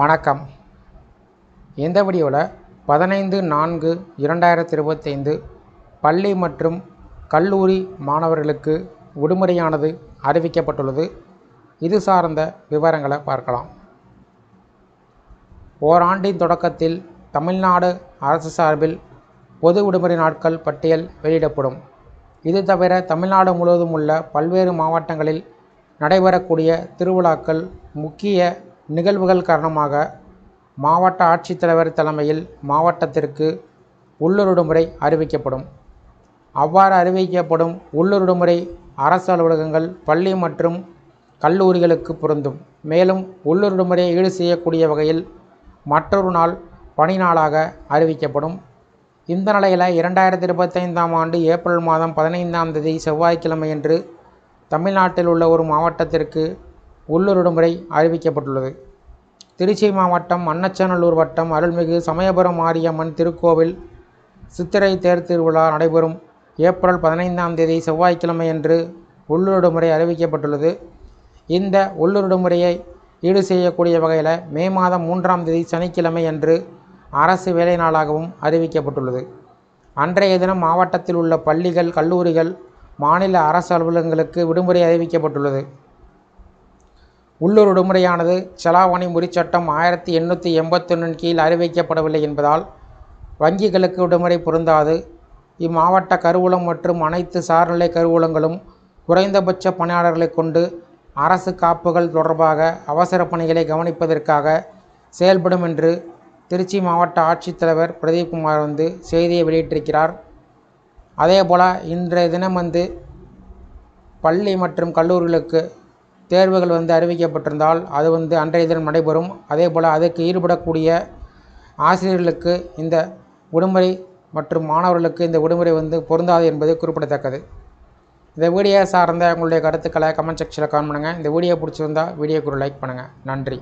வணக்கம். இந்த வீடியோவில் பதினைந்து நான்கு இரண்டாயிரத்தி இருபத்தைந்து பள்ளி மற்றும் கல்லூரி மாணவர்களுக்கு விடுமுறையானது அறிவிக்கப்பட்டுள்ளது. இது சார்ந்த விவரங்களை பார்க்கலாம். ஓராண்டின் தொடக்கத்தில் தமிழ்நாடு அரசு சார்பில் பொது விடுமுறை நாட்கள் பட்டியல் வெளியிடப்படும். இது தவிர தமிழ்நாடு முழுவதும் உள்ள பல்வேறு மாவட்டங்களில் நடைபெறக்கூடிய திருவிழாக்கள் முக்கிய நிகழ்வுகள் காரணமாக மாவட்ட ஆட்சித்தலைவர் தலைமையில் மாவட்டத்திற்கு உள்ளூர் விடுமுறை அறிவிக்கப்படும். அவ்வாறு அறிவிக்கப்படும் உள்ளூர் விடுமுறை அரசு அலுவலகங்கள் பள்ளி மற்றும் கல்லூரிகளுக்கு பொருந்தும். மேலும் உள்ளூர் விடுமுறையை ஈடு செய்யக்கூடிய வகையில் மற்றொரு நாள் பணி நாளாக அறிவிக்கப்படும். இந்த நிலையில் இரண்டாயிரத்தி இருபத்தைந்தாம் ஆண்டு ஏப்ரல் மாதம் பதினைந்தாம் தேதி செவ்வாய்க்கிழமையன்று தமிழ்நாட்டில் உள்ள ஒரு மாவட்டத்திற்கு உள்ளூர் விடுமுறை அறிவிக்கப்பட்டுள்ளது. திருச்சி மாவட்டம் அன்னச்சநல்லூர் வட்டம் அருள்மிகு சமயபுரம் மாரியம்மன் திருக்கோவில் சித்திரை தேர் திருவிழா நடைபெறும் ஏப்ரல் பதினைந்தாம் தேதி செவ்வாய்க்கிழமை அன்று உள்ளூர் விடுமுறை அறிவிக்கப்பட்டுள்ளது. இந்த உள்ளூர் விடுமுறையை ஈடு செய்யக்கூடிய வகையில் மே மாதம் மூன்றாம் தேதி சனிக்கிழமை அன்று அரசு வேலை நாளாகவும் அறிவிக்கப்பட்டுள்ளது. அன்றைய தினம் மாவட்டத்தில் உள்ள பள்ளிகள் கல்லூரிகள் மாநில அரசு அலுவலகங்களுக்கு விடுமுறை அறிவிக்கப்பட்டுள்ளது. உள்ளூர் விடுமுறையானது செலாவணி முறிச்சட்டம் ஆயிரத்தி எண்ணூற்றி எண்பத்தொன்னின் கீழ் அறிவிக்கப்படவில்லை என்பதால் வங்கிகளுக்கு விடுமுறை பொருந்தாது. இம்மாவட்ட கருவூலம் மற்றும் அனைத்து சார்நிலை கருவூலங்களும் குறைந்தபட்ச பணியாளர்களை கொண்டு அரசு காப்புகள் தொடர்பாக அவசர பணிகளை கவனிப்பதற்காக செயல்படும் என்று திருச்சி மாவட்ட ஆட்சித்தலைவர் பிரதீப்குமார் வந்து செய்தியை வெளியிட்டிருக்கிறார். அதேபோல் இன்றைய தினம் வந்து பள்ளி மற்றும் கல்லூரிகளுக்கு தேர்வுகள் வந்து அறிவிக்கப்பட்டிருந்தால் அது வந்து அன்றைய தினம் நடைபெறும். அதேபோல் அதுக்கு ஈடுபடக்கூடிய ஆசிரியர்களுக்கு இந்த விடுமுறை மற்றும் மாணவர்களுக்கு இந்த விடுமுறை வந்து பொருந்தாது என்பது குறிப்பிடத்தக்கது. இந்த வீடியோ சார்ந்த உங்களுடைய கருத்துக்களை கமெண்ட் செக்ஷனில் காமெண்ட் பண்ணுங்கள் இந்த வீடியோ பிடிச்சிருந்தா வீடியோக்கு ஒரு லைக் பண்ணுங்கள் நன்றி.